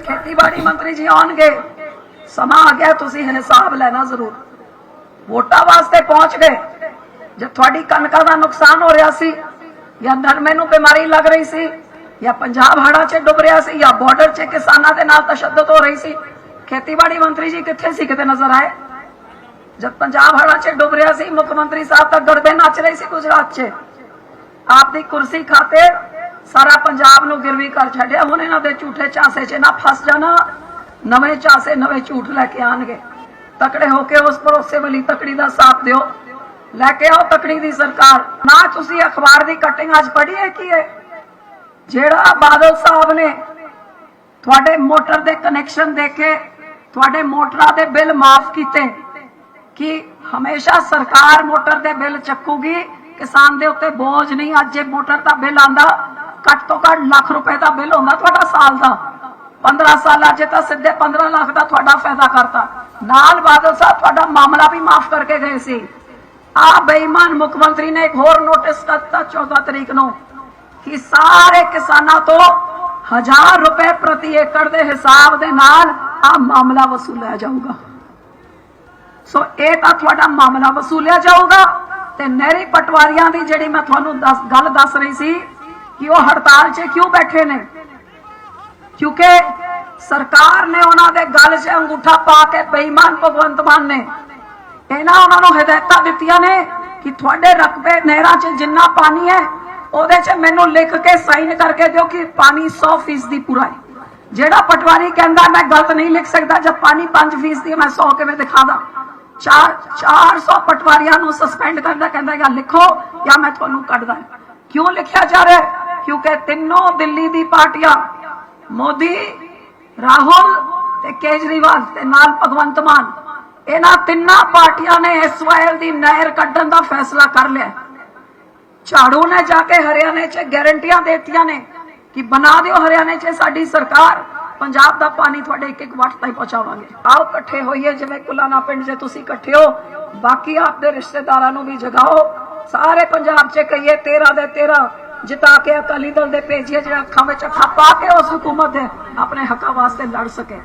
ਖੇਤੀਬਾੜੀ ਮੰਤਰੀ ਜੀ ਆਉਣਗੇ। ਸਮਾਂ ਆ ਗਿਆ, ਤੁਸੀਂ ਹਿਸਾਬ ਲੈਣਾ ਜ਼ਰੂਰ। ਵੋਟਾਂ ਵਾਸਤੇ ਪਹੁੰਚ ਗਏ। ਜੇ ਤੁਹਾਡੀ ਕਣਕਾਂ ਦਾ ਨੁਕਸਾਨ ਹੋ ਰਿਹਾ ਸੀ, ਜਾਂ ਨਰਮੇ ਨੂੰ ਬਿਮਾਰੀ ਲੱਗ ਰਹੀ ਸੀ, ਜਾਂ ਪੰਜਾਬ ਹੜ੍ਹਾਂ 'ਚ ਡੁੱਬ ਰਿਹਾ ਸੀ, ਜਾਂ ਬਾਰਡਰ 'ਚ ਕਿਸਾਨਾਂ ਦੇ ਨਾਲ ਤਸ਼ੱਦਦ ਹੋ ਰਹੀ ਸੀ, ਖੇਤੀਬਾੜੀ ਮੰਤਰੀ ਜੀ ਕਿੱਥੇ ਸੀ, ਕਿਤੇ ਨਜ਼ਰ ਆਏ? ਜਦ ਪੰਜਾਬ ਹੜ੍ਹਾਂ 'ਚ ਡੁੱਬ ਰਿਹਾ ਸੀ, ਮੁੱਖ ਮੰਤਰੀ ਸਾਹਿਬ ਤਾਂ ਗੜਬੇ ਨੱਚ ਰਹੇ ਸੀ ਗੁਜਰਾਤ 'ਚ। ਆਪ ਦੀ ਕੁਰਸੀ ਖਾਤੇ ਸਾਰਾ ਪੰਜਾਬ ਨੂੰ ਗਿਰਵੀ ਕਰ ਛੱਡਿਆ। ਹੁਣ ਇਹਨਾਂ ਦੇ ਝੂਠੇ ਚਾਸੇ 'ਚ ਨਾ ਫਸ ਜਾਣਾ, ਨਵੇਂ ਚਾਸੇ ਨਵੇਂ ਝੂਠ ਲੈ ਕੇ ਆਣਗੇ। ਤਕੜੇ ਹੋ ਕੇ ਉਸ ਭਰੋਸੇ ਵਾਲੀ ਤਕੜੀ ਦਾ ਸਾਥ ਦਿਓ। ਲੈ ਕੇ ਆਓ ਤਕੜੀ ਦੀ ਸਰਕਾਰ। ਨਾ ਤੁਸੀਂ ਅਖਬਾਰ ਦੀ ਕਟਿੰਗ ਅੱਜ ਪੜ੍ਹੀ ਹੈ ਕੀ ਹੈ? ਜਿਹੜਾ ਬਾਦਲ ਸਾਹਿਬ ਨੇ ਤੁਹਾਡੇ ਮੋਟਰ ਦੇ ਕਨੈਕਸ਼ਨ ਦੇ ਕੇ ਤੁਹਾਡੇ ਮੋਟਰਾਂ ਦੇ ਬਿੱਲ ਮਾਫ ਕੀਤੇ, ਕਿ ਹਮੇਸ਼ਾ ਸਰਕਾਰ ਮੋਟਰ ਦੇ ਬਿੱਲ ਚੱਕੂਗੀ, ਕਿਸਾਨ ਦੇ ਉੱਤੇ ਬੋਝ ਨਹੀਂ, ਅੱਜ ਜੇ ਮੋਟਰ ਦਾ ਬਿੱਲ ਆਂਦਾ ਘੱਟ ਤੋਂ ਘੱਟ ਲੱਖ ਰੁਪਏ ਦਾ ਬਿੱਲ ਹੁੰਦਾ ਤੁਹਾਡਾ ਸਾਲ ਦਾ। 15 ਸਾਲਾਂ 'ਚ ਤਾਂ ਸਿੱਧੇ 15 ਲੱਖ ਦਾ ਤੁਹਾਡਾ ਫਾਇਦਾ ਕਰਤਾ। ਨਾਲ ਬਾਦਲ ਸਾਹਿਬ, ਤੁਹਾਡਾ ਮਾਮਲਾ ਵੀ ਮਾਫ ਕਰਕੇ ਗਏ ਸੀ। ਆ ਬੇਈਮਾਨ ਮੁੱਖ ਮੰਤਰੀ ਨੇ ਇੱਕ ਹੋਰ ਨੋਟਿਸ ਕਰਤਾ 14 ਤਰੀਕ ਨੂੰ ਕਿ ਸਾਰੇ ਕਿਸਾਨਾਂ ਤੋਂ 1000 ਰੁਪਏ ਪ੍ਰਤੀ ਏਕੜ ਦੇ ਹਿਸਾਬ ਦੇ ਨਾਲ ਆ ਮਾਮਲਾ ਵਸੂਲਿਆ ਜਾਊਗਾ। ਸੋ ਇਹ ਤਾਂ ਤੁਹਾਡਾ ਮਾਮਲਾ ਵਸੂਲਿਆ ਜਾਊਗਾ ਤੇ ਨਹਿਰੀ ਪਟਵਾਰੀਆਂ ਦੀ ਜਿਹੜੀ ਮੈਂ ਤੁਹਾਨੂੰ ਗੱਲ ਦੱਸ ਰਹੀ ਸੀ ਕਿ ਉਹ ਹੜਤਾਲ 'ਚ ਕਿਉਂ ਬੈਠੇ ਨੇ? ਕਿਉਂਕਿ ਸਰਕਾਰ ਨੇ ਉਹਨਾਂ ਦੇ ਗਲ 'ਚ ਅੰਗੂਠਾ ਪਾ ਕੇ ਬੇਈਮਾਨ ਭਗਵੰਤ ਮਾਨ ਨੇ। ਇਹਨਾਂ ਉਹਨਾਂ ਨੂੰ ਹਦਾਇਤਾਂ ਦਿੱਤੀਆਂ ਨੇ ਕਿ ਤੁਹਾਡੇ ਰਕਬੇ ਨਹਿਰਾਂ 'ਚ ਜਿੰਨਾ ਪਾਣੀ ਹੈ ਉਹਦੇ 'ਚ ਮੈਨੂੰ ਲਿਖ ਕੇ ਸਾਈਨ ਕਰਕੇ ਦਿਓ ਕਿ ਪਾਣੀ 100% ਪੂਰਾ ਹੈ। ਜਿਹੜਾ ਪਟਵਾਰੀ ਕਹਿੰਦਾ ਮੈਂ ਗਲਤ ਨਹੀਂ ਲਿਖ ਸਕਦਾ ਜਦ ਪਾਣੀ 5% ਦੀ ਹੈ, ਮੈਂ 100 ਕਿਵੇਂ ਦਿਖਾਦਾ 4 400 ਪਟਵਾਰੀਆਂ ਨੂੰ ਸਸਪੈਂਡ ਕਰਦਾ ਕਹਿੰਦਾ ਜਾਂ ਲਿਖੋ ਜਾਂ ਮੈਂ ਤੁਹਾਨੂੰ ਕੱਢਦਾ ਕਿਉਂ ਲਿਖਿਆ ਜਾ ਰਿਹਾ ਹੈ? ਕਿਉਂਕਿ ਤਿੰਨੋਂ ਦਿੱਲੀ ਦੀ ਪਾਰਟੀਆਂ, ਮੋਦੀ, ਰਾਹੁਲ ਤੇ ਕੇਜਰੀਵਾਲ ਤੇ ਨਾਲ ਭਗਵੰਤ ਮਾਨ, ਇਹਨਾਂ ਤਿੰਨਾਂ ਪਾਰਟੀਆਂ ਨੇ ਐਸਵਾਈਐਲ ਦੀ ਨਹਿਰ ਕੱਢਣ ਦਾ ਫੈਸਲਾ ਕਰ ਲਿਆ। ਝਾੜੂ ਨੇ ਜਾ ਕੇ ਹਰਿਆਣੇ 'ਚ ਗਾਰੰਟੀਆਂ ਦਿੱਤੀਆਂ ਨੇ ਕਿ ਬਣਾ ਦਿਓ ਹਰਿਆਣੇ 'ਚ ਸਾਡੀ ਸਰਕਾਰ। ਪੰਜਾਬ ਦਾ ਪਾਣੀ ਤੁਹਾਡੇ ਇੱਕ ਇੱਕ ਵੱਟ ਤਾਈਂ ਪਹੁੰਚਾਵਾਂਗੇ। ਆਓ ਇਕੱਠੇ ਹੋਈਏ, ਜਿਵੇਂ ਕੁਲਾਨਾ ਪਿੰਡ 'ਚ ਤੁਸੀਂ ਇਕੱਠੇ ਹੋ। ਬਾਕੀ ਆਪਦੇ ਰਿਸ਼ਤੇਦਾਰਾਂ ਨੂੰ ਵੀ ਜਗਾਓ। ਸਾਰੇ ਪੰਜਾਬ 'ਚ ਕਹੀਏ 13 ਦੇ 13 ਜਿਤਾ ਕੇ ਅਕਾਲੀ ਦਲ ਦੇ ਭੇਜੀਏ, ਜਿਹੜਾ ਅੱਖਾਂ ਵਿੱਚ ਅੱਖਾਂ ਪਾ ਕੇ ਉਸ ਹਕੂਮਤ ਦੇ ਆਪਣੇ ਹੱਕਾਂ ਵਾਸਤੇ ਲੜ ਸਕੇ।